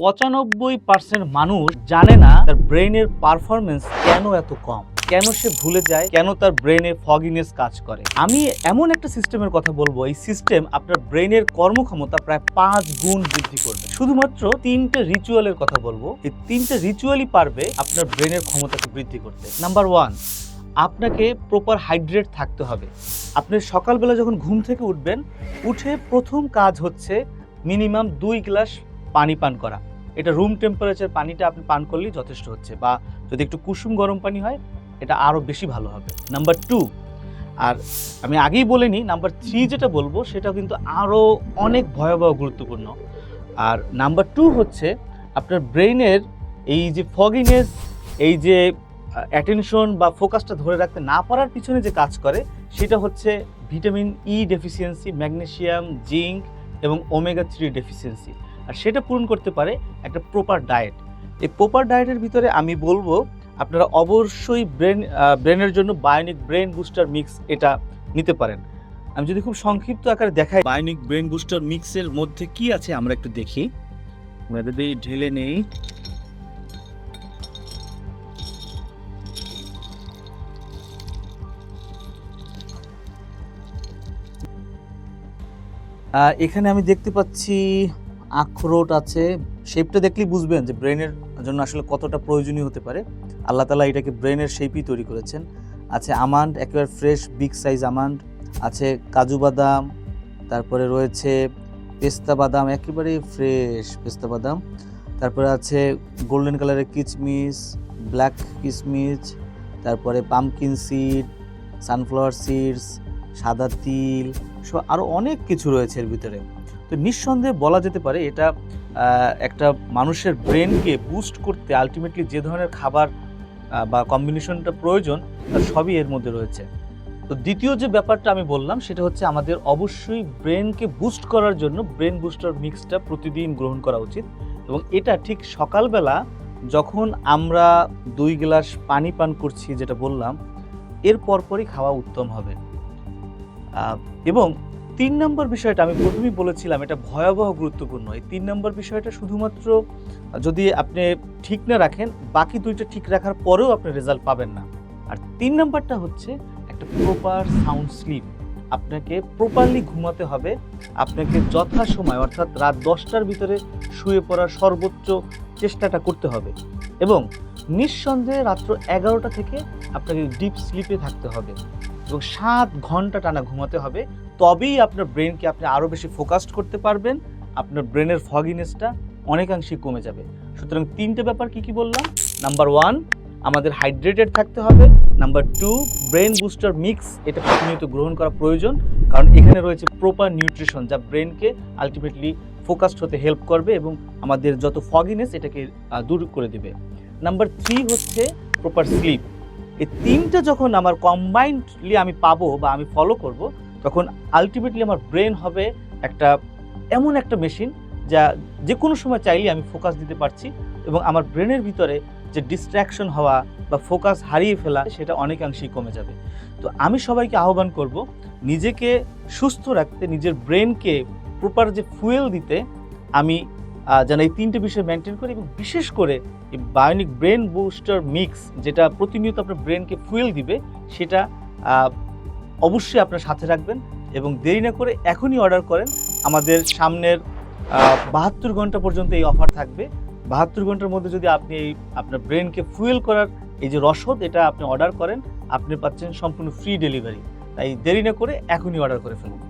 পঁচানব্বই পার্সেন্ট মানুষ জানে না তার ব্রেনের পারফরমেন্স কেন এত কম? কেন সে ভুলে যায়? কেন তার ব্রেনে ফগিনেস কাজ করে? আমি এমন একটা সিস্টেমের কথা বলব, এই সিস্টেম আপনার ব্রেনের কর্মক্ষমতা প্রায় পাঁচ গুণ বৃদ্ধি করবে। শুধুমাত্র তিনটে রিচুয়ালের কথা বলব। এই তিনটে রিচুয়ালই পারবে আপনার ব্রেনের ক্ষমতাকে বৃদ্ধি করতে। নাম্বার ওয়ান আপনাকে প্রপার হাইড্রেট থাকতে হবে। আপনি সকালবেলা যখন ঘুম থেকে উঠবেন, উঠে প্রথম কাজ হচ্ছে মিনিমাম দুই গ্লাস পানি পান করা। এটা রুম টেম্পারেচার পানিটা আপনি পান করলেই যথেষ্ট হচ্ছে বা যদি একটু কুসুম গরম পানি হয়, এটা আরও বেশি ভালো হবে। নাম্বার টু আর আমি আগেই বলে নিই নাম্বার থ্রি যেটা বলব সেটা কিন্তু আরও অনেক ভয়াবহ গুরুত্বপূর্ণ। আর নাম্বার টু হচ্ছে, আপনার ব্রেইনের এই যে ফগিনেস এই যে অ্যাটেনশন বা ফোকাসটা ধরে রাখতে না পারার পিছনে যে কাজ করে, সেটা হচ্ছে vitamin E deficiency magnesium zinc এবং ওমেগা থ্রি ডেফিসিয়েন্সি আর সেটা পূরণ করতে পারে একটা প্রপার ডায়েট এই প্রপার ডায়েটের ভিতরে আমি বলব, আপনারা অবশ্যই ব্রেন ব্রেনের জন্য বায়োনিক ব্রেন বুস্টার মিক্স এটা নিতে পারেন। আমি যদি খুব সংক্ষিপ্ত আকারে দেখাই বায়োনিক ব্রেন বুস্টার মিক্সের মধ্যে কি আছে আমরা একটু দেখি। যদি ঢেলে নেই। এখানে আমি দেখতে পাচ্ছি আখরোট আছে শেপটা দেখলেই বুঝবেন যে ব্রেনের জন্য আসলে কতটা প্রয়োজনীয় হতে পারে। আল্লাহ তালা এটাকে ব্রেনের শেপই তৈরি করেছেন। আছে আমান্ড, একেবারে ফ্রেশ বিগ সাইজ আমান্ড। আছে কাজু বাদাম, তারপরে রয়েছে পেস্তা বাদাম একেবারে ফ্রেশ পেস্তা বাদাম। তারপরে আছে গোল্ডেন কালারের কিচমিচ ব্ল্যাক কিচমিচ তারপরে পামকিন সিড সানফ্লাওয়ার সিডস সাদা তিল, সব আরও অনেক কিছু রয়েছে এর ভিতরে। তো নিঃসন্দেহে বলা যেতে পারে এটা একটা মানুষের ব্রেনকে বুস্ট করতে আলটিমেটলি যে ধরনের খাবার বা কম্বিনেশনটা প্রয়োজন তার সবই এর মধ্যে রয়েছে। তো দ্বিতীয় যে ব্যাপারটা আমি বললাম, সেটা হচ্ছে আমাদের অবশ্যই ব্রেনকে বুস্ট করার জন্য ব্রেন বুস্টার মিক্সটা প্রতিদিন গ্রহণ করা উচিত। এবং এটা ঠিক সকালবেলা যখন আমরা দুই গ্লাস পানি পান করছি, যেটা বললাম, এর পরপরই খাওয়া উত্তম হবে। এবং তিন নম্বর বিষয়টা আমি প্রথমেই বলেছিলাম, এটা ভয়াবহ গুরুত্বপূর্ণ। এই তিন নম্বর বিষয়টা শুধুমাত্র যদি আপনি ঠিক না রাখেন, বাকি দুইটা ঠিক রাখার পরেও আপনি রেজাল্ট পাবেন না। আর তিন নম্বরটা হচ্ছে একটা প্রপার সাউন্ড স্লিপ আপনাকে প্রপারলি ঘুমাতে হবে, আপনাকে যথাসময়, অর্থাৎ রাত দশটার ভিতরে শুয়ে পড়ার সর্বোচ্চ চেষ্টাটা করতে হবে। এবং নিঃসন্দেহে রাত্র এগারোটা থেকে আপনাকে ডিপ স্লিপে থাকতে হবে এবং সাত ঘণ্টা টানা ঘুমাতে হবে। তবেই আপনার ব্রেনকে আপনি আরও বেশি ফোকাসড করতে পারবেন, আপনার ব্রেনের ফগিনেসটা অনেকাংশেই কমে যাবে। সুতরাং তিনটে ব্যাপার কি কি বললাম? নাম্বার ওয়ান আমাদের হাইড্রেটেড থাকতে হবে। Number two brain booster mix এটা প্রতিনিয়ত গ্রহণ করা প্রয়োজন, কারণ এখানে রয়েছে প্রপার নিউট্রিশন যা ব্রেনকে আলটিমেটলি ফোকাসড হতে হেল্প করবে এবং আমাদের যত ফগিনেস এটাকে দূর করে দেবে। নাম্বার থ্রি হচ্ছে প্রপার স্লিপ এই তিনটা যখন আমার কম্বাইন্ডলি আমি পাবো বা আমি ফলো করব, তখন আলটিমেটলি আমার ব্রেন হবে একটা, এমন একটা মেশিন যা যে কোনো সময় চাইলে আমি ফোকাস দিতে পারছি এবং আমার ব্রেনের ভিতরে যে ডিস্ট্র্যাকশন হওয়া বা ফোকাস হারিয়ে ফেলা, সেটা অনেকাংশেই কমে যাবে। তো আমি সবাইকে আহ্বান করব, নিজেকে সুস্থ রাখতে, নিজের ব্রেনকে প্রপার যে ফুয়েল দিতে, আমি যেন এই তিনটে বিষয় মেনটেন করে এবং বিশেষ করে বায়োনিক ব্রেন বুস্টার মিক্স যেটা প্রতিনিয়ত আপনার ব্রেনকে ফুয়েল দিবে, সেটা অবশ্যই আপনার সাথে রাখবেন এবং দেরি না করে এখনই অর্ডার করেন। আমাদের সামনের বাহাত্তর ঘণ্টা পর্যন্ত এই অফার থাকবে। বাহাত্তর ঘণ্টার মধ্যে যদি আপনি এই আপনার ব্রেনকে ফুয়েল করার এই যে রসদ, এটা আপনি অর্ডার করেন, আপনি পাচ্ছেন সম্পূর্ণ ফ্রি ডেলিভারি তাই দেরি না করে এখনই অর্ডার করে ফেলুন।